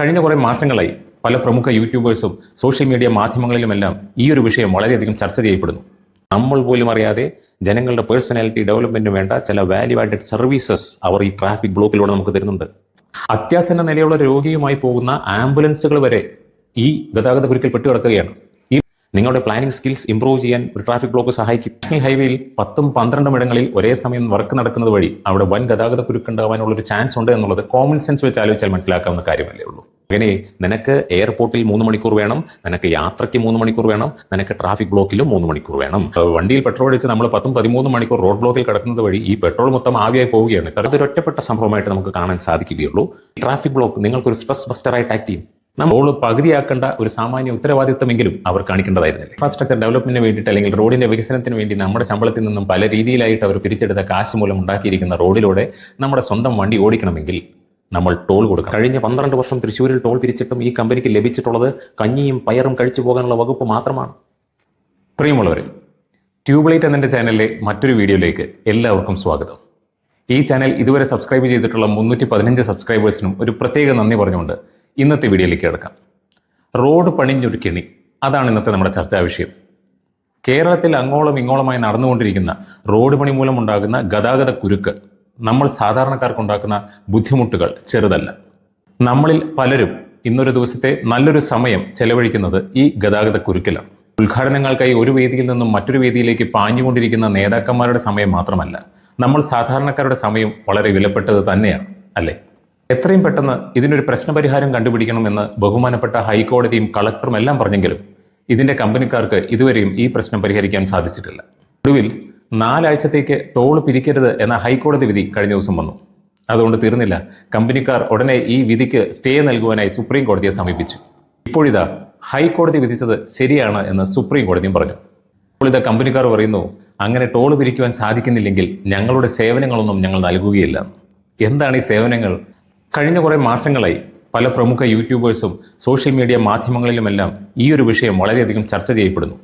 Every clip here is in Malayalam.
കഴിഞ്ഞ കുറേ മാസങ്ങളായി പല പ്രമുഖ യൂട്യൂബേഴ്സും സോഷ്യൽ മീഡിയ മാധ്യമങ്ങളിലുമെല്ലാം ഈ ഒരു വിഷയം വളരെയധികം ചർച്ച ചെയ്യപ്പെടുന്നു. നമ്മൾ പോലും അറിയാതെ ജനങ്ങളുടെ പേഴ്സണാലിറ്റി ഡെവലപ്മെന്റിന് വേണ്ട ചില വാല്യൂ ആഡഡ് സർവീസസ് അവർ ഈ ട്രാഫിക് ബ്ലോക്കിലൂടെ നമുക്ക് തരുന്നുണ്ട്. അത്യാസന്ന നിലയുള്ള രോഗിയുമായി പോകുന്ന ആംബുലൻസുകൾ വരെ ഈ ഗതാഗത കുരുക്കിൽ പെട്ടുകിടക്കുകയാണ്. നിങ്ങളുടെ പ്ലാനിംഗ് സ്കിൽസ് ഇംപ്രൂവ് ചെയ്യാൻ ഒരു ട്രാഫിക് ബ്ലോക്ക് സഹായിക്കും. നാഷണൽ ഹൈവേയിൽ പത്തും പന്ത്രണ്ടും ഇടങ്ങളിൽ ഒരേ സമയം വർക്ക് നടക്കുന്നത് വഴി അവിടെ വൻ ഗതാഗത കുരുക്കുണ്ടാവാനുള്ള ഒരു ചാൻസ് ഉണ്ട് എന്നുള്ളത് കോമൺ സെൻസ് വെച്ച് ആലോചിച്ചാൽ മനസ്സിലാക്കാവുന്ന കാര്യമല്ലേ ഉള്ളൂ. അങ്ങനെ നിനക്ക് എയർപോർട്ടിൽ മൂന്ന് മണിക്കൂർ വേണം നിനക്ക് യാത്രയ്ക്ക് മൂന്ന് മണിക്കൂർ വേണം നിനക്ക് ട്രാഫിക് ബ്ലോക്കിലും മൂന്ന് മണിക്കൂർ വേണം. വണ്ടിയിൽ പെട്രോൾ അടിച്ച് നമ്മൾ പത്തും പതിമൂന്ന് മണിക്കൂർ റോഡ് ബ്ലോക്കിൽ കിടക്കുന്നത് വഴി ഈ പെട്രോൾ മൊത്തം ആവിയായി പോവുകയാണ്. അതൊരു ഒറ്റപ്പെട്ട സംഭവമായിട്ട് നമുക്ക് കാണാൻ സാധിക്കുകയുള്ളൂ. ട്രാഫിക് ബ്ലോക്ക് നിങ്ങൾക്ക് ഒരു സ്ട്രെസ് ബസ്റ്ററായിട്ട് ആക്ട് ചെയ്യും. നമ്മൾ പകുതിയാക്കേണ്ട ഒരു സാമാന്യ ഉത്തരവാദിത്വമെങ്കിലും അവർ കാണിക്കേണ്ടതായിരുന്നില്ല. ഇൻഫ്രാസ്ട്രക്ചർ ഡെവലപ്മെന്റിന് വേണ്ടിയിട്ട് അല്ലെങ്കിൽ റോഡിന്റെ വികസനത്തിന് വേണ്ടി നമ്മുടെ ശമ്പളത്തിൽ നിന്നും പല രീതിയിലായിട്ട് അവർ പിരിച്ചെടുത്ത കാശ് മൂലം ഉണ്ടാക്കിയിരിക്കുന്ന റോഡിലൂടെ നമ്മുടെ സ്വന്തം വണ്ടി ഓടിക്കണമെങ്കിൽ നമ്മൾ ടോൾ കൊടുക്കണം. കഴിഞ്ഞ പന്ത്രണ്ട് വർഷം തൃശ്ശൂരിൽ ടോൾ പിരിച്ചിട്ടും ഈ കമ്പനിക്ക് ലഭിച്ചിട്ടുള്ളത് കഞ്ഞിയും പയറും കഴിച്ചു പോകാനുള്ള വകുപ്പ് മാത്രമാണ്. പ്രിയമുള്ളവരെ ട്യൂബ്ലൈറ്റ് എന്നെ ചാനലിലെ മറ്റൊരു വീഡിയോയിലേക്ക് എല്ലാവർക്കും സ്വാഗതം. ഈ ചാനൽ ഇതുവരെ സബ്സ്ക്രൈബ് ചെയ്തിട്ടുള്ള മുന്നൂറ്റി പതിനഞ്ച് സബ്സ്ക്രൈബേഴ്സിനും ഒരു പ്രത്യേക നന്ദി പറഞ്ഞുകൊണ്ട് ഇന്നത്തെ വീഡിയോയിലേക്ക് കിടക്കാം. റോഡ് പണിഞ്ഞൊരു കെണി. അതാണ് ഇന്നത്തെ നമ്മുടെ ചർച്ചാ വിഷയം. കേരളത്തിൽ അങ്ങോളം ഇങ്ങോളമായി നടന്നുകൊണ്ടിരിക്കുന്ന റോഡ് പണി മൂലം ഉണ്ടാകുന്ന ഗതാഗത കുരുക്ക് നമ്മൾ സാധാരണക്കാർക്കുണ്ടാക്കുന്ന ബുദ്ധിമുട്ടുകൾ ചെറുതല്ല. നമ്മളിൽ പലരും ഇന്നൊരു ദിവസത്തെ നല്ലൊരു സമയം ചെലവഴിക്കുന്നത് ഈ ഗതാഗത കുരുക്കിലാണ്. ഉദ്ഘാടനങ്ങൾക്കായി ഒരു വേദിയിൽ നിന്നും മറ്റൊരു വേദിയിലേക്ക് പാഞ്ഞുകൊണ്ടിരിക്കുന്ന നേതാക്കന്മാരുടെ സമയം മാത്രമല്ല നമ്മൾ സാധാരണക്കാരുടെ സമയം വളരെ വിലപ്പെട്ടത് തന്നെയാണ് അല്ലേ? എത്രയും പെട്ടെന്ന് ഇതിനൊരു പ്രശ്നപരിഹാരം കണ്ടുപിടിക്കണമെന്ന് ബഹുമാനപ്പെട്ട ഹൈക്കോടതിയും കളക്ടറും എല്ലാം പറഞ്ഞെങ്കിലും ഇതിന്റെ കമ്പനിക്കാർക്ക് ഇതുവരെയും ഈ പ്രശ്നം പരിഹരിക്കാൻ സാധിച്ചിട്ടില്ല. ഒടുവിൽ നാലാഴ്ചത്തേക്ക് ടോൾ പിരിക്കരുത് എന്ന ഹൈക്കോടതി വിധി കഴിഞ്ഞ ദിവസം വന്നു. അതുകൊണ്ട് തീർന്നില്ല. കമ്പനിക്കാർ ഉടനെ ഈ വിധിക്ക് സ്റ്റേ നൽകുവാനായി സുപ്രീം കോടതിയെ സമീപിച്ചു. ഇപ്പോഴിതാ ഹൈക്കോടതി വിധിച്ചത് ശരിയാണ് എന്ന് സുപ്രീം കോടതിയും പറഞ്ഞു. ഇപ്പോൾ ഇതാ കമ്പനിക്കാർ പറയുന്നു അങ്ങനെ ടോൾ പിരിക്കുവാൻ സാധിക്കുന്നില്ലെങ്കിൽ ഞങ്ങളുടെ സേവനങ്ങളൊന്നും ഞങ്ങൾ നൽകുകയില്ല. എന്താണ് ഈ സേവനങ്ങൾ? കഴിഞ്ഞ കുറേ മാസങ്ങളായി പല പ്രമുഖ യൂട്യൂബേഴ്സും സോഷ്യൽ മീഡിയ മാധ്യമങ്ങളിലുമെല്ലാം ഈ ഒരു വിഷയം വളരെയധികം ചർച്ച ചെയ്യപ്പെടുന്നു.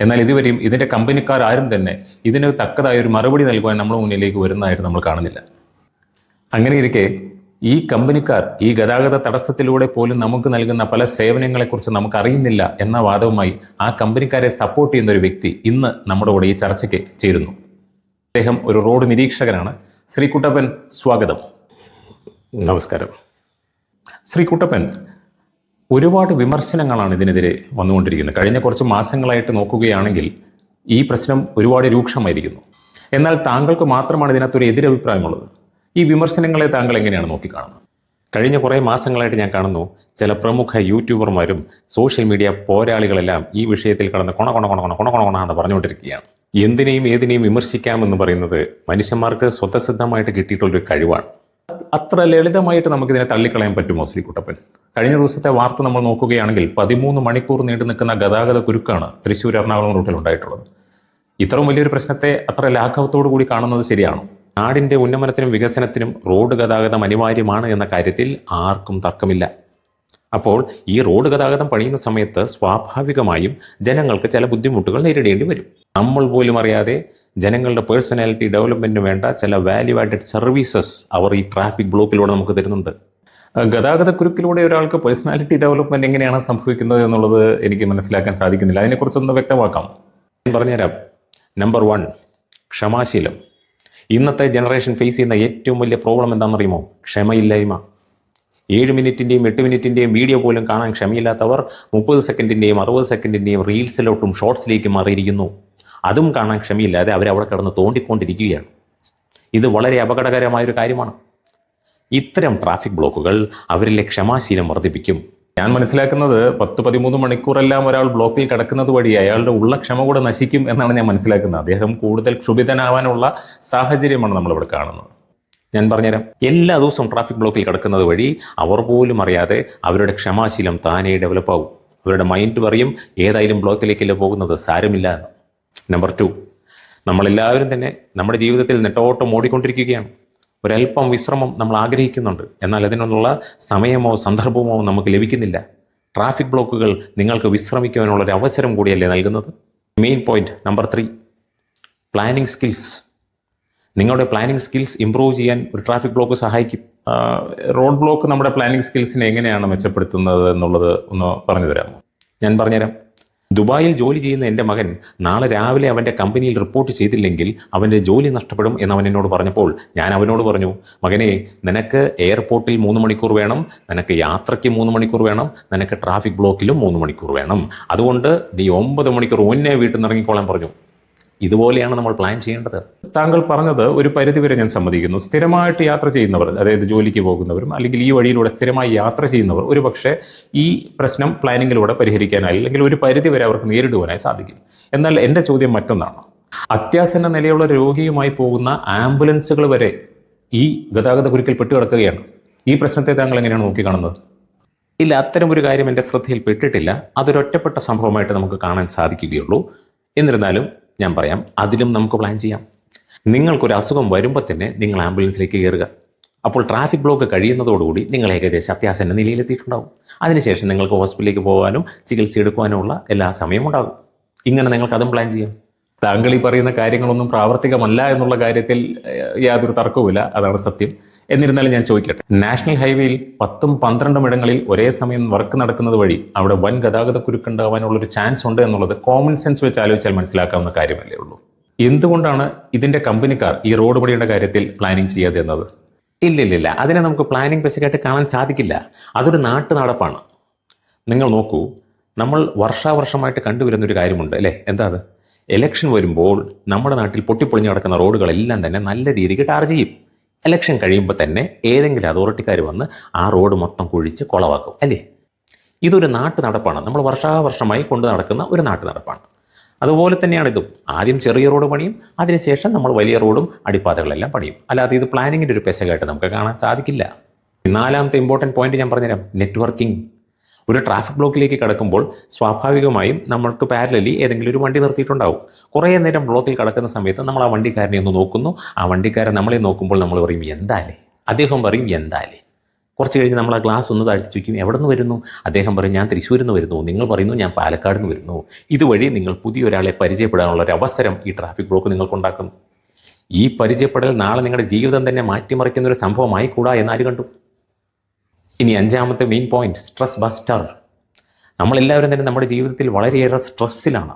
എന്നാൽ ഇതുവരെയും ഇതിന്റെ കമ്പനിക്കാർ ആരും തന്നെ ഇതിന് തക്കതായ ഒരു മറുപടി നൽകുവാൻ നമ്മുടെ മുന്നിലേക്ക് വരുന്നതായിട്ട് നമ്മൾ കാണുന്നില്ല. അങ്ങനെ ഇരിക്കെ ഈ കമ്പനിക്കാർ ഈ ഗതാഗത തടസ്സത്തിലൂടെ പോലും നമുക്ക് നൽകുന്ന പല സേവനങ്ങളെക്കുറിച്ച് നമുക്ക് അറിയുന്നില്ല എന്ന വാദവുമായി ആ കമ്പനിക്കാരെ സപ്പോർട്ട് ചെയ്യുന്ന ഒരു വ്യക്തി ഇന്ന് നമ്മുടെ കൂടെ ഈ ചർച്ചയ്ക്ക് ചേരുന്നു. അദ്ദേഹം ഒരു റോഡ് നിരീക്ഷകനാണ്. ശ്രീ കുട്ടപ്പൻ സ്വാഗതം. നമസ്കാരം. ശ്രീ കുട്ടപ്പൻ ഒരുപാട് വിമർശനങ്ങളാണ് ഇതിനെതിരെ വന്നുകൊണ്ടിരിക്കുന്നത്. കഴിഞ്ഞ കുറച്ച് മാസങ്ങളായിട്ട് നോക്കുകയാണെങ്കിൽ ഈ പ്രശ്നം ഒരുപാട് രൂക്ഷമായിരിക്കുന്നു. എന്നാൽ താങ്കൾക്ക് മാത്രമാണ് ഇതിനകത്തൊരു എതിരഭിപ്രായമുള്ളത്. ഈ വിമർശനങ്ങളെ താങ്കൾ എങ്ങനെയാണ് നോക്കിക്കാണുന്നത്? കഴിഞ്ഞ കുറേ മാസങ്ങളായിട്ട് ഞാൻ കാണുന്നു ചില പ്രമുഖ യൂട്യൂബർമാരും സോഷ്യൽ മീഡിയ പോരാളികളെല്ലാം ഈ വിഷയത്തിൽ കടന്ന് കൊണ കൊണ കൊണ കൊണ കൊണ കൊണ എന്ന് പറഞ്ഞുകൊണ്ടിരിക്കുകയാണ്. എന്തിനേയും ഏതിനേയും വിമർശിക്കാമെന്ന് പറയുന്നത് മനുഷ്യന്മാർക്ക് സ്വതസിദ്ധമായിട്ട് കിട്ടിയിട്ടുള്ളൊരു കഴിവാണ്. അത്ര ലളിതമായിട്ട് നമുക്കിതിനെ തള്ളിക്കളയാൻ പറ്റുമോ ശ്രീ കുട്ടപ്പൻ കഴിഞ്ഞ ദിവസത്തെ വാർത്ത നമ്മൾ നോക്കുകയാണെങ്കിൽ പതിമൂന്ന് മണിക്കൂർ നീണ്ടു നിൽക്കുന്ന ഗതാഗത കുരുക്കാണ് തൃശ്ശൂർ എറണാകുളം റൂട്ടിൽ ഉണ്ടായിട്ടുള്ളത്. ഇത്രയും വലിയൊരു പ്രശ്നത്തെ അത്ര ലാഘവത്തോടു കൂടി കാണുന്നത് ശരിയാണോ? നാടിന്റെ ഉന്നമനത്തിനും വികസനത്തിനും റോഡ് ഗതാഗതം അനിവാര്യമാണ് എന്ന കാര്യത്തിൽ ആർക്കും തർക്കമില്ല. അപ്പോൾ ഈ റോഡ് ഗതാഗതം പണിയുന്ന സമയത്ത് സ്വാഭാവികമായും ജനങ്ങൾക്ക് ചില ബുദ്ധിമുട്ടുകൾ നേരിടേണ്ടി വരും. നമ്മൾ പോലും അറിയാതെ ജനങ്ങളുടെ പേഴ്സണാലിറ്റി ഡെവലപ്മെന്റിന് വേണ്ട ചില വാല്യൂ ആഡഡ് സർവീസസ് അവർ ഈ ട്രാഫിക് ബ്ലോക്കിലൂടെ നമുക്ക് തരുന്നുണ്ട്. ഗതാഗത കുരുക്കിലൂടെ ഒരാൾക്ക് പേഴ്സണാലിറ്റി ഡെവലപ്മെന്റ് എങ്ങനെയാണ് സംഭവിക്കുന്നത് എന്നുള്ളത് എനിക്ക് മനസ്സിലാക്കാൻ സാധിക്കുന്നില്ല. അതിനെക്കുറിച്ചൊന്ന് വ്യക്തമാക്കാം. ഞാൻ പറഞ്ഞുതരാം. നമ്പർ വൺ ക്ഷമാശീലം. ഇന്നത്തെ ജനറേഷൻ ഫേസ് ചെയ്യുന്ന ഏറ്റവും വലിയ പ്രോബ്ലം എന്താണെന്നറിയുമോ? ക്ഷമയില്ലായ്മ. ഏഴ് മിനിറ്റിന്റെയും എട്ട് മിനിറ്റിന്റെയും വീഡിയോ പോലും കാണാൻ ക്ഷമയില്ലാത്തവർ മുപ്പത് സെക്കൻഡിന്റെയും അറുപത് സെക്കൻഡിന്റെയും റീൽസിലോട്ടും ഷോർട്സിലേക്കും മാറിയിരിക്കുന്നു. അതും കാണാൻ ക്ഷമയില്ലാതെ അവരവിടെ കിടന്ന് തോണ്ടിക്കൊണ്ടിരിക്കുകയാണ്. ഇത് വളരെ അപകടകരമായൊരു കാര്യമാണ്. ഇത്തരം ട്രാഫിക് ബ്ലോക്കുകൾ അവരിലെ ക്ഷമാശീലം വർദ്ധിപ്പിക്കും. ഞാൻ മനസ്സിലാക്കുന്നത് പത്ത് പതിമൂന്ന് മണിക്കൂറെല്ലാം ഒരാൾ ബ്ലോക്കിൽ കിടക്കുന്നത് വഴി അയാളുടെ ഉള്ള ക്ഷമ കൂടെ നശിക്കും എന്നാണ് ഞാൻ മനസ്സിലാക്കുന്നത്. അദ്ദേഹം കൂടുതൽ ക്ഷുഭിതനാവാനുള്ള സാഹചര്യമാണ് നമ്മളിവിടെ കാണുന്നത്. ഞാൻ പറഞ്ഞുതരാം. എല്ലാ ദിവസവും ട്രാഫിക് ബ്ലോക്കിൽ കിടക്കുന്നത് വഴി അവർ പോലും അറിയാതെ അവരുടെ ക്ഷമാശീലം താനേ ഡെവലപ്പ് ആവും. അവരുടെ മൈൻഡ് പറയും ഏതായാലും ബ്ലോക്കിലേക്കല്ലേ പോകുന്നത് സാരമില്ല എന്ന്. നമ്പർ ടു നമ്മളെല്ലാവരും തന്നെ നമ്മുടെ ജീവിതത്തിൽ നെട്ടോട്ടം ഓടിക്കൊണ്ടിരിക്കുകയാണ് ഒരല്പം വിശ്രമം നമ്മൾ ആഗ്രഹിക്കുന്നുണ്ട്. എന്നാൽ അതിനുള്ള സമയമോ സന്ദർഭമോ നമുക്ക് ലഭിക്കുന്നില്ല. ട്രാഫിക് ബ്ലോക്കുകൾ നിങ്ങൾക്ക് വിശ്രമിക്കുവാനുള്ള ഒരു അവസരം കൂടിയല്ലേ നൽകുന്നത്? Main point number three planning skills നിങ്ങളുടെ പ്ലാനിങ് സ്കിൽസ് ഇംപ്രൂവ് ചെയ്യാൻ ഒരു ട്രാഫിക് ബ്ലോക്ക് സഹായിക്കും. റോഡ് ബ്ലോക്ക് നമ്മുടെ പ്ലാനിങ് സ്കിൽസിനെ എങ്ങനെയാണ് മെച്ചപ്പെടുത്തുന്നത് എന്നുള്ളത് ഒന്ന് പറഞ്ഞു തരാമോ? ഞാൻ പറഞ്ഞുതരാം. ദുബായിൽ ജോലി ചെയ്യുന്ന എന്റെ മകൻ നാളെ രാവിലെ അവന്റെ കമ്പനിയിൽ റിപ്പോർട്ട് ചെയ്തില്ലെങ്കിൽ അവന്റെ ജോലി നഷ്ടപ്പെടും എന്ന് അവൻ എന്നോട് പറഞ്ഞപ്പോൾ ഞാൻ അവനോട് പറഞ്ഞു മകനെ നിനക്ക് എയർപോർട്ടിൽ മൂന്ന് മണിക്കൂർ വേണം നിനക്ക് യാത്രയ്ക്ക് മൂന്ന് മണിക്കൂർ വേണം നിനക്ക് ട്രാഫിക് ബ്ലോക്കിലും മൂന്ന് മണിക്കൂർ വേണം. അതുകൊണ്ട് നീ ഒമ്പത് മണിക്കൂർ ഒന്നേ വീട്ടിൽ നിന്ന് ഇറങ്ങിക്കോളാൻ പറഞ്ഞു. ഇതുപോലെയാണ് നമ്മൾ പ്ലാൻ ചെയ്യേണ്ടത്. താങ്കൾ പറഞ്ഞത് ഒരു പരിധിവരെ ഞാൻ സമ്മതിക്കുന്നു. സ്ഥിരമായിട്ട് യാത്ര ചെയ്യുന്നവർ അതായത് ജോലിക്ക് പോകുന്നവരും അല്ലെങ്കിൽ ഈ വഴിയിലൂടെ സ്ഥിരമായി യാത്ര ചെയ്യുന്നവർ ഒരു പക്ഷേ ഈ പ്രശ്നം പ്ലാനിങ്ങിലൂടെ പരിഹരിക്കാനായി അല്ലെങ്കിൽ ഒരു പരിധിവരെ അവർക്ക് നേരിടുവാനായി സാധിക്കും. എന്നാൽ എന്റെ ചോദ്യം മറ്റൊന്നാണ്. അത്യാസന്ന നിലയുള്ള രോഗിയുമായി പോകുന്ന ആംബുലൻസുകൾ വരെ ഈ ഗതാഗത കുരുക്കിൽ പെട്ടുകിടക്കുകയാണ്. ഈ പ്രശ്നത്തെ താങ്കൾ എങ്ങനെയാണ് നോക്കിക്കാണുന്നത്? ഇല്ല അത്തരം ഒരു കാര്യം എന്റെ ശ്രദ്ധയിൽ പെട്ടിട്ടില്ല. അതൊരൊറ്റപ്പെട്ട സംഭവമായിട്ട് നമുക്ക് കാണാൻ സാധിക്കുകയുള്ളൂ. എന്നിരുന്നാലും ഞാൻ പറയാം. അതിലും നമുക്ക് പ്ലാൻ ചെയ്യാം. നിങ്ങൾക്കൊരു അസുഖം വരുമ്പോൾ തന്നെ നിങ്ങൾ ആംബുലൻസിലേക്ക് കയറുക അപ്പോൾ ട്രാഫിക് ബ്ലോക്ക് കഴിയുന്നതോടുകൂടി നിങ്ങൾ ഏകദേശം അത്യാസന്ന നിലയിലെത്തിയിട്ടുണ്ടാവും. അതിനുശേഷം നിങ്ങൾക്ക് ഹോസ്പിറ്റലിലേക്ക് പോകാനും ചികിത്സ എടുക്കുവാനുമുള്ള എല്ലാ സമയവും ഉണ്ടാകും. ഇങ്ങനെ നിങ്ങൾക്ക് അതും പ്ലാൻ ചെയ്യാം. താങ്കൾ ഈ പറയുന്ന കാര്യങ്ങളൊന്നും പ്രാവർത്തികമല്ല എന്നുള്ള കാര്യത്തിൽ യാതൊരു തർക്കവുമില്ല. അതാണ് സത്യം. എന്നിരുന്നാലും ഞാൻ ചോദിക്കട്ടെ. നാഷണൽ ഹൈവേയിൽ പത്തും പന്ത്രണ്ടും ഇടങ്ങളിൽ ഒരേ സമയം വർക്ക് നടക്കുന്നത് വഴി അവിടെ വൻ ഗതാഗത കുരുക്കുണ്ടാവാനുള്ള ഒരു ചാൻസ് ഉണ്ട് എന്നുള്ളത് കോമൺ സെൻസ് വെച്ച് ആലോചിച്ചാൽ മനസ്സിലാക്കാവുന്ന കാര്യമല്ലേ ഉള്ളൂ. എന്തുകൊണ്ടാണ് ഇതിന്റെ കമ്പനിക്കാർ ഈ റോഡ് പണിയുടെ കാര്യത്തിൽ പ്ലാനിങ് ചെയ്യാതെ എന്നത്? ഇല്ല ഇല്ല ഇല്ല അതിനെ നമുക്ക് പ്ലാനിങ് ബേസിക്കായിട്ട് കാണാൻ സാധിക്കില്ല. അതൊരു നാട്ടു നടപ്പാണ് നിങ്ങൾ നോക്കൂ നമ്മൾ വർഷാവർഷമായിട്ട് കണ്ടുവരുന്ന ഒരു കാര്യമുണ്ട് അല്ലേ? എന്താ അത് ഇലക്ഷൻ വരുമ്പോൾ നമ്മുടെ നാട്ടിൽ പൊട്ടിപ്പൊളിഞ്ഞ് കിടക്കുന്ന റോഡുകളെല്ലാം തന്നെ നല്ല രീതിക്ക് ടാർ ചെയ്യും. ഇലക്ഷൻ കഴിയുമ്പോൾ തന്നെ ഏതെങ്കിലും അതോറിറ്റിക്കാർ വന്ന് ആ റോഡ് മൊത്തം കുഴിച്ച് കുളവാക്കും അല്ലേ? ഇതൊരു നാട്ടു നടപ്പാണ്. നമ്മൾ വർഷാവർഷമായി കൊണ്ടു നടക്കുന്ന ഒരു നാട്ടു നടപ്പാണ്. അതുപോലെ തന്നെയാണ് ഇതും. ആദ്യം ചെറിയ റോഡ് പണിയും അതിനുശേഷം നമ്മൾ വലിയ റോഡും അടിപ്പാതകളെല്ലാം പണിയും. അല്ലാതെ ഇത് പ്ലാനിങ്ങിന്റെ ഒരു പെശകായിട്ട് നമുക്ക് കാണാൻ സാധിക്കില്ല. നാലാമത്തെ ഇമ്പോർട്ടന്റ് പോയിന്റ് ഞാൻ പറഞ്ഞുതരാം. നെറ്റ്വർക്കിംഗ് ഒരു ട്രാഫിക് ബ്ലോക്കിലേക്ക് കടക്കുമ്പോൾ സ്വാഭാവികമായും നമ്മൾക്ക് പാരലലി ഏതെങ്കിലും ഒരു വണ്ടി നിർത്തിയിട്ടുണ്ടാവും. കുറേ നേരം ബ്ലോക്കിൽ കിടക്കുന്ന സമയത്ത് നമ്മൾ ആ വണ്ടിക്കാരനെ ഒന്ന് നോക്കുന്നു. ആ വണ്ടിക്കാരൻ നമ്മളെ നോക്കുമ്പോൾ നമ്മൾ പറയും എന്താലേ? അദ്ദേഹം പറയും എന്താലേ? കുറച്ച് കഴിഞ്ഞ് നമ്മൾ ആ ഗ്ലാസ് ഒന്ന് താഴ്ത്തി ചോദിക്കും എവിടെ നിന്ന് വരുന്നു? അദ്ദേഹം പറയും ഞാൻ തൃശ്ശൂരിൽ നിന്ന് വരുന്നു. നിങ്ങൾ പറയുന്നു ഞാൻ പാലക്കാട് നിന്ന് വരുന്നു. ഇതുവഴി നിങ്ങൾ പുതിയൊരാളെ പരിചയപ്പെടാനുള്ള ഒരു അവസരം ഈ ട്രാഫിക് ബ്ലോക്ക് നിങ്ങൾക്കുണ്ടാക്കുന്നു ഈ പരിചയപ്പെടൽ നാളെ നിങ്ങളുടെ ജീവിതം തന്നെ മാറ്റിമറിക്കുന്ന ഒരു സംഭവമായി കൂടാ എന്നാര് കണ്ടു? ഇനി അഞ്ചാമത്തെ മെയിൻ പോയിന്റ് സ്ട്രെസ് ബസ്റ്റർ നമ്മളെല്ലാവരും തന്നെ നമ്മുടെ ജീവിതത്തിൽ വളരെയേറെ സ്ട്രെസ്സിലാണ്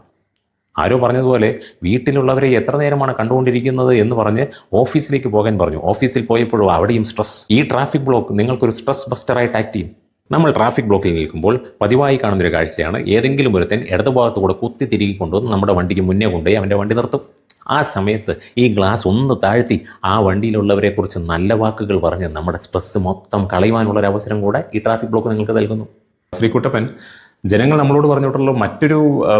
ആരോ പറഞ്ഞതുപോലെ വീട്ടിലുള്ളവരെ എത്ര നേരമാണ് കണ്ടുകൊണ്ടിരിക്കുന്നത് എന്ന് പറഞ്ഞ് ഓഫീസിലേക്ക് പോകാൻ പറഞ്ഞു. ഓഫീസിൽ പോയപ്പോഴും അവിടെയും സ്ട്രെസ് ഈ ട്രാഫിക് ബ്ലോക്ക് നിങ്ങൾക്കൊരു സ്ട്രെസ് ബസ്റ്ററായിട്ട് ആക്ട് ചെയ്യും. നമ്മൾ ട്രാഫിക് ബ്ലോക്കിൽ നിൽക്കുമ്പോൾ പതിവായി കാണുന്നൊരു കാഴ്ചയാണ് ഏതെങ്കിലും ഒരുത്തൻ ഇടതുഭാഗത്തുകൂടെ കുത്തി തിരികെ കൊണ്ടുവന്ന് നമ്മുടെ വണ്ടിക്ക് മുന്നേ കൊണ്ടുപോയി അവന്റെ വണ്ടി നിർത്തും. ആ സമയത്ത് ഈ ഗ്ലാസ് ഒന്ന് താഴ്ത്തി ആ വണ്ടിയിലുള്ളവരെക്കുറിച്ച് നല്ല വാക്കുകൾ പറഞ്ഞ് നമ്മുടെ സ്ട്രെസ് മൊത്തം കളയുവാനുള്ള ഒരു അവസരം കൂടെ ഈ ട്രാഫിക് ബ്ലോക്ക് നിങ്ങൾക്ക് നൽകുന്നു. ശ്രീകുട്ടപ്പൻ ജനങ്ങൾ നമ്മളോട് പറഞ്ഞിട്ടുള്ള മറ്റൊരു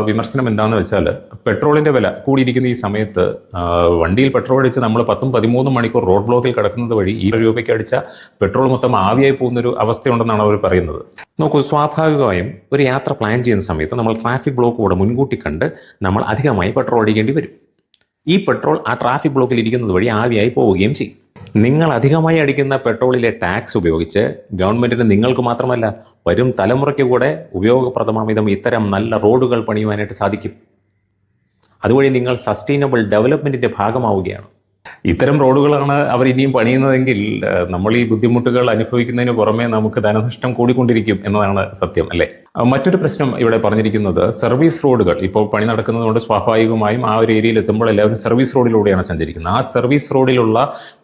വിമർശനം എന്താണെന്ന് വെച്ചാൽ പെട്രോളിന്റെ വില കൂടിയിരിക്കുന്ന ഈ സമയത്ത് വണ്ടിയിൽ പെട്രോൾ അടിച്ച് നമ്മൾ പത്തും പതിമൂന്നും മണിക്കൂർ റോഡ് ബ്ലോക്കിൽ കിടക്കുന്നത് വഴി ഈ രൂപയ്ക്ക് അടിച്ച പെട്രോൾ മൊത്തം ആവിയായി പോകുന്നൊരു അവസ്ഥയുണ്ടെന്നാണ് അവർ പറയുന്നത്. നോക്കൂ സ്വാഭാവികമായും ഒരു യാത്ര പ്ലാൻ ചെയ്യുന്ന സമയത്ത് നമ്മൾ ട്രാഫിക് ബ്ലോക്ക് കൂടെ മുൻകൂട്ടി കണ്ട് നമ്മൾ അധികമായി പെട്രോൾ അടിക്കേണ്ടി വരും. ഈ പെട്രോൾ ആ ട്രാഫിക് ബ്ലോക്കിൽ ഇരിക്കുന്നത് വഴി ആവിയായി പോവുകയും ചെയ്യും. നിങ്ങൾ അധികമായി അടിക്കുന്ന പെട്രോളിലെ ടാക്സ് ഉപയോഗിച്ച് ഗവൺമെന്റിന് നിങ്ങൾക്ക് മാത്രമല്ല വരും തലമുറയ്ക്ക് കൂടെ ഉപയോഗപ്രദമാം വിധം ഇത്തരം നല്ല റോഡുകൾ പണിയുവാനായിട്ട് സാധിക്കും. അതുവഴി നിങ്ങൾ സസ്റ്റൈനബിൾ ഡെവലപ്മെന്റിന്റെ ഭാഗമാവുകയാണ്. ഇത്തരം റോഡുകളാണ് അവർ ഇനിയും പണിയുന്നതെങ്കിൽ നമ്മൾ ഈ ബുദ്ധിമുട്ടുകൾ അനുഭവിക്കുന്നതിന് പുറമെ നമുക്ക് ധനനഷ്ടം കൂടിക്കൊണ്ടിരിക്കും എന്നതാണ് സത്യം അല്ലേ? മറ്റൊരു പ്രശ്നം ഇവിടെ പറഞ്ഞിരിക്കുന്നത് സർവീസ് റോഡുകൾ. ഇപ്പോൾ പണി നടക്കുന്നതുകൊണ്ട് സ്വാഭാവികമായും ആ ഒരു ഏരിയയിൽ എത്തുമ്പോൾ എല്ലാവരും സർവീസ് റോഡിലൂടെയാണ് സഞ്ചരിക്കുന്നത്. ആ സർവീസ് റോഡിലുള്ള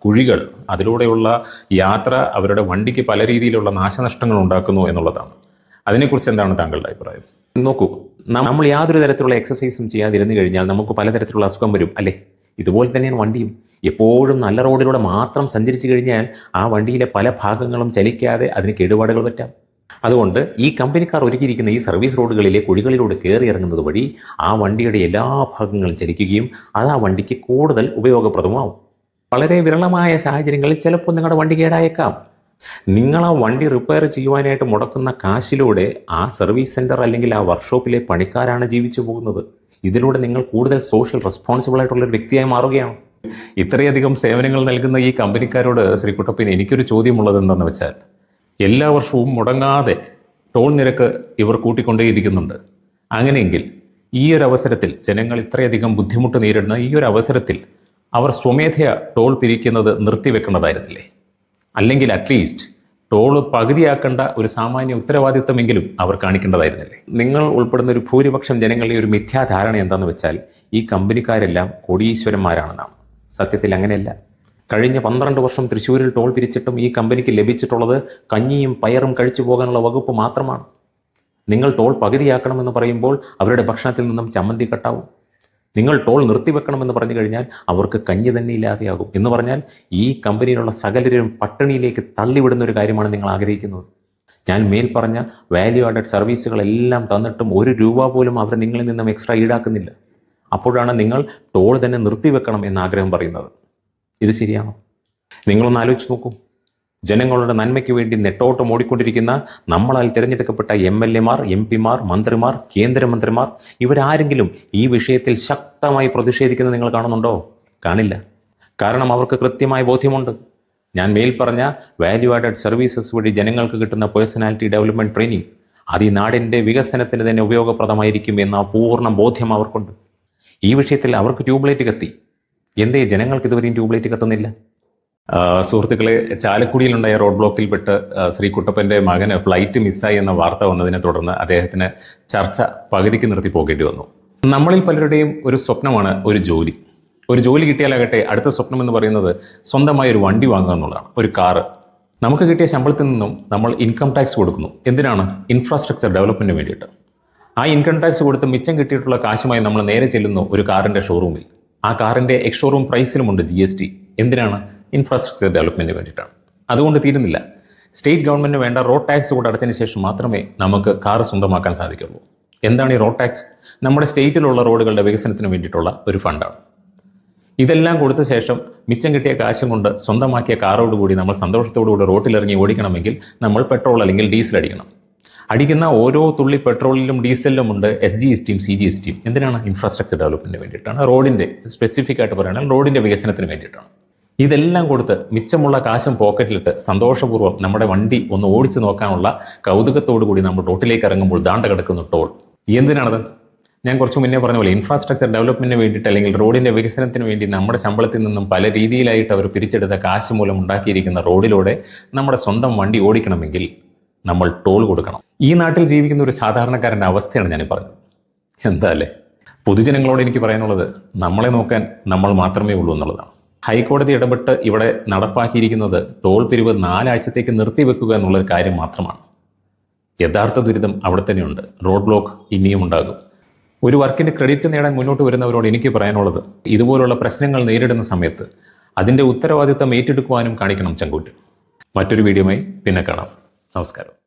കുഴികൾ അതിലൂടെയുള്ള യാത്ര അവരുടെ വണ്ടിക്ക് പല രീതിയിലുള്ള നാശനഷ്ടങ്ങൾ ഉണ്ടാക്കുന്നു എന്നുള്ളതാണ്. അതിനെക്കുറിച്ച് എന്താണ് താങ്കളുടെ അഭിപ്രായം? നോക്കൂ നമ്മൾ യാതൊരു തരത്തിലുള്ള എക്സസൈസും ചെയ്യാതിരുന്നു കഴിഞ്ഞാൽ നമുക്ക് പലതരത്തിലുള്ള അസുഖം വരും അല്ലേ? ഇതുപോലെ തന്നെയാണ് വണ്ടിയും. എപ്പോഴും നല്ല റോഡിലൂടെ മാത്രം സഞ്ചരിച്ചു കഴിഞ്ഞാൽ ആ വണ്ടിയിലെ പല ഭാഗങ്ങളും ചലിക്കാതെ അതിന് കേടുപാടുകൾ പറ്റാം. അതുകൊണ്ട് ഈ കമ്പനിക്കാർ ഒരുക്കിയിരിക്കുന്ന ഈ സർവീസ് റോഡുകളിലെ കുഴികളിലൂടെ കയറി ഇറങ്ങുന്നത് വഴി ആ വണ്ടിയുടെ എല്ലാ ഭാഗങ്ങളും ചലിക്കുകയും അത് ആ വണ്ടിക്ക് കൂടുതൽ ഉപയോഗപ്രദമാവും. വളരെ വിരളമായ സാഹചര്യങ്ങളിൽ ചിലപ്പോൾ നിങ്ങളുടെ വണ്ടി കേടായേക്കാം. നിങ്ങൾ ആ വണ്ടി റിപ്പയർ ചെയ്യുവാനായിട്ട് മുടക്കുന്ന കാശിലൂടെ ആ സർവീസ് സെന്റർ അല്ലെങ്കിൽ ആ വർക്ക്ഷോപ്പിലെ പണിക്കാരാണ് ജീവിച്ചു പോകുന്നത്. ഇതിലൂടെ നിങ്ങൾ കൂടുതൽ സോഷ്യൽ റെസ്പോൺസിബിൾ ആയിട്ടുള്ള ഒരു വ്യക്തിയായി മാറുകയാണ്. ഇത്രയധികം സേവനങ്ങൾ നൽകുന്ന ഈ കമ്പനിക്കാരോട് ശ്രീ ശ്രീകുട്ടപ്പൻ എനിക്കൊരു ചോദ്യമുള്ളത് എന്താണെന്ന് വെച്ചാൽ എല്ലാ വർഷവും മുടങ്ങാതെ ടോൾ നിരക്ക് ഇവർ കൂട്ടിക്കൊണ്ടേയിരിക്കുന്നുണ്ട്. അങ്ങനെയെങ്കിൽ ഈ ഒരു അവസരത്തിൽ ജനങ്ങൾ ഇത്രയധികം ബുദ്ധിമുട്ട് നേരിടുന്ന ഈ ഒരു അവസരത്തിൽ അവർ സ്വമേധയ ടോൾ പിരിക്കുന്നത് നിർത്തിവെക്കേണ്ടതായിരുന്നില്ലേ അല്ലെങ്കിൽ അറ്റ്ലീസ്റ്റ് ടോൾ പകുതിയാക്കേണ്ട ഒരു സാമാന്യ ഉത്തരവാദിത്തമെങ്കിലും അവർ കാണിക്കേണ്ടതായിരുന്നില്ലേ? നിങ്ങൾ ഉൾപ്പെടുന്ന ഒരു ഭൂരിപക്ഷം ജനങ്ങളുടെ ഒരു മിഥ്യാധാരണ എന്താണെന്ന് വെച്ചാൽ ഈ കമ്പനിക്കാരെല്ലാം കോടീശ്വരന്മാരാണെന്നാണ് സത്യത്തിൽ അങ്ങനെയല്ല. കഴിഞ്ഞ പന്ത്രണ്ട് വർഷം തൃശ്ശൂരിൽ ടോൾ പിരിച്ചിട്ടും ഈ കമ്പനിക്ക് ലഭിച്ചിട്ടുള്ളത് കഞ്ഞിയും പയറും കഴിച്ചു പോകാനുള്ള വകുപ്പ് മാത്രമാണ്. നിങ്ങൾ ടോൾ പകുതിയാക്കണമെന്ന് പറയുമ്പോൾ അവരുടെ ഭക്ഷണത്തിൽ നിന്നും ചമ്മന്തി കട്ടാവും. നിങ്ങൾ ടോൾ നിർത്തിവെക്കണമെന്ന് പറഞ്ഞു കഴിഞ്ഞാൽ അവർക്ക് കഞ്ഞി തന്നെ ഇല്ലാതെയാകും എന്ന് പറഞ്ഞാൽ ഈ കമ്പനിയിലുള്ള സകലരും പട്ടിണിയിലേക്ക് തള്ളിവിടുന്ന ഒരു കാര്യമാണ് നിങ്ങൾ ആഗ്രഹിക്കുന്നത്. ഞാൻ മേൽ പറഞ്ഞ വാല്യൂ ആഡഡ് സർവീസുകളെല്ലാം തന്നിട്ടും ഒരു രൂപ പോലും അവർ നിങ്ങളിൽ നിന്നും എക്സ്ട്രാ ഈടാക്കുന്നില്ല. അപ്പോഴാണ് നിങ്ങൾ ടോൾ തന്നെ നിർത്തിവെക്കണം എന്ന് ആഗ്രഹം പറയുന്നത്. ഇത് ശരിയാണോ? നിങ്ങളൊന്ന് ആലോചിച്ച് നോക്കൂ. ജനങ്ങളുടെ നന്മയ്ക്ക് വേണ്ടി നെട്ടോട്ടം ഓടിക്കൊണ്ടിരിക്കുന്ന നമ്മളാൽ തിരഞ്ഞെടുക്കപ്പെട്ട എം എൽ എമാർ എം പിമാർ മന്ത്രിമാർ കേന്ദ്രമന്ത്രിമാർ ഇവരാരെങ്കിലും ഈ വിഷയത്തിൽ ശക്തമായി പ്രതിഷേധിക്കുന്നത് നിങ്ങൾ കാണുന്നുണ്ടോ? കാണില്ല. കാരണം അവർക്ക് കൃത്യമായ ബോധ്യമുണ്ട്. ഞാൻ മേൽ പറഞ്ഞ വാല്യൂ ആഡഡ് സർവീസസ് വഴി ജനങ്ങൾക്ക് കിട്ടുന്ന പേഴ്സണാലിറ്റി ഡെവലപ്മെന്റ് ട്രെയിനിങ് അത് ഈ നാടിന്റെ വികസനത്തിന് തന്നെ ഉപയോഗപ്രദമായിരിക്കും എന്ന പൂർണ ബോധ്യം അവർക്കുണ്ട്. ഈ വിഷയത്തിൽ അവർക്ക് ട്യൂബ്ലൈറ്റ് കത്തി. എന്തേ ജനങ്ങൾക്ക് ഇതുവരെയും ട്യൂബ്ലൈറ്റ് കത്തുന്നില്ല? സുഹൃത്തുക്കളെ ചാലക്കുടിയിലുണ്ടായ റോഡ് ബ്ലോക്കിൽപ്പെട്ട് ശ്രീ കുട്ടപ്പന്റെ മകന് ഫ്ലൈറ്റ് മിസ്സായി എന്ന വാർത്ത വന്നതിനെ തുടർന്ന് അദ്ദേഹത്തിന് ചർച്ച പകുതിക്ക് നിർത്തി പോകേണ്ടി വന്നു. നമ്മളിൽ പലരുടെയും ഒരു സ്വപ്നമാണ് ഒരു ജോലി. ഒരു ജോലി കിട്ടിയാലാകട്ടെ അടുത്ത സ്വപ്നം എന്ന് പറയുന്നത് സ്വന്തമായ ഒരു വണ്ടി വാങ്ങുക എന്നുള്ളതാണ്. ഒരു കാറ്. നമുക്ക് കിട്ടിയ ശമ്പളത്തിൽ നിന്നും നമ്മൾ ഇൻകം ടാക്സ് കൊടുക്കുന്നു. എന്തിനാണ്? ഇൻഫ്രാസ്ട്രക്ചർ ഡെവലപ്മെന്റിന് വേണ്ടിയിട്ട്. ആ ഇൻകം ടാക്സ് കൊടുത്ത് മിച്ചം കിട്ടിയിട്ടുള്ള കാശുമായി നമ്മൾ നേരെ ചെല്ലുന്നു ഒരു കാറിന്റെ ഷോറൂമിൽ ആ കാറിന്റെ എക്സ് ഷോറൂം പ്രൈസിലുമുണ്ട് ജി എസ് ടി എന്തിനാണ്? ഇൻഫ്രാസ്ട്രക്ചർ ഡെവലപ്മെന്റിന് വേണ്ടിയിട്ടാണ്. അതുകൊണ്ട് തീരുന്നില്ല. സ്റ്റേറ്റ് ഗവൺമെന്റിന് വേണ്ട റോഡ് ടാക്സ് കൂടെ അടച്ചതിന് ശേഷം മാത്രമേ നമുക്ക് കാർ സ്വന്തമാക്കാൻ സാധിക്കുള്ളൂ. എന്താണ് ഈ റോഡ് ടാക്സ് നമ്മുടെ സ്റ്റേറ്റിലുള്ള റോഡുകളുടെ വികസനത്തിന് വേണ്ടിയിട്ടുള്ള ഒരു ഫണ്ടാണ് ഇതെല്ലാം കൊടുത്ത ശേഷം മിച്ചം കിട്ടിയ കാശും കൊണ്ട് സ്വന്തമാക്കിയ കാറോടുകൂടി നമ്മൾ സന്തോഷത്തോടുകൂടി റോട്ടിലിറങ്ങി ഓടിക്കണമെങ്കിൽ നമ്മൾ പെട്രോൾ അല്ലെങ്കിൽ ഡീസൽ അടിക്കണം. അടിക്കുന്ന ഓരോ തുള്ളി പെട്രോളിലും ഡീസലിലും ഉണ്ട് എസ് ജി എസ് ടിയും സി ജി എസ് ടിയും. എന്തിനാണ് ഇൻഫ്രാസ്ട്രക്ചർ ഡെവലപ്മെന്റിന് വേണ്ടിയിട്ടാണ്? റോഡിന്റെ സ്പെസിഫിക് ആയിട്ട് പറയുകയാണെങ്കിൽ റോഡിന്റെ വികസനത്തിന് വേണ്ടിയിട്ടാണ്. ഇതെല്ലാം കൊടുത്ത് മിച്ചമുള്ള കാശും പോക്കറ്റിലിട്ട് സന്തോഷപൂർവം നമ്മുടെ വണ്ടി ഒന്ന് ഓടിച്ചു നോക്കാനുള്ള കൗതുകത്തോടു കൂടി നമ്മൾ റോട്ടിലേക്ക് ഇറങ്ങുമ്പോൾ ദാണ്ട കിടക്കുന്നു ടോൾ. എന്തിനാണത്? ഞാൻ കുറച്ച് മുന്നേ പറഞ്ഞ പോലെ ഇൻഫ്രാസ്ട്രക്ചർ ഡെവലപ്മെന്റിന് വേണ്ടിയിട്ട് അല്ലെങ്കിൽ റോഡിന്റെ വികസനത്തിന് വേണ്ടി നമ്മുടെ ശമ്പളത്തിൽ നിന്നും പല രീതിയിലായിട്ട് അവർ പിരിച്ചെടുത്ത കാശ് മൂലം ഉണ്ടാക്കിയിരിക്കുന്ന റോഡിലൂടെ നമ്മുടെ സ്വന്തം വണ്ടി ഓടിക്കണമെങ്കിൽ നമ്മൾ ടോൾ കൊടുക്കണം. ഈ നാട്ടിൽ ജീവിക്കുന്ന ഒരു സാധാരണക്കാരന്റെ അവസ്ഥയാണ് ഞാൻ പറഞ്ഞത്. എന്താ അല്ലേ? പൊതുജനങ്ങളോട് എനിക്ക് പറയാനുള്ളത് നമ്മളെ നോക്കാൻ നമ്മൾ മാത്രമേ ഉള്ളൂ എന്നുള്ളതാണ്. ഹൈക്കോടതി ഇടപെട്ട് ഇവിടെ നടപ്പാക്കിയിരിക്കുന്നത് ടോൾ പിരിവ് നാലാഴ്ചത്തേക്ക് നിർത്തിവെക്കുക എന്നുള്ള ഒരു കാര്യം മാത്രമാണ്. യഥാർത്ഥ ദുരിതം അവിടെ തന്നെയുണ്ട്. റോഡ് ബ്ലോക്ക് ഇനിയും ഉണ്ടാകും. ഒരു വർക്കിന്റെ ക്രെഡിറ്റ് നേടാൻ മുന്നോട്ട് വരുന്നവരോട് എനിക്ക് പറയാനുള്ളത് ഇതുപോലുള്ള പ്രശ്നങ്ങൾ നേരിടുന്ന സമയത്ത് അതിന്റെ ഉത്തരവാദിത്തം ഏറ്റെടുക്കുവാനും കാണിക്കണം ചങ്കൂറ്റ് മറ്റൊരു വീഡിയോയുമായി പിന്നെ കാണാം. നമസ്കാരം.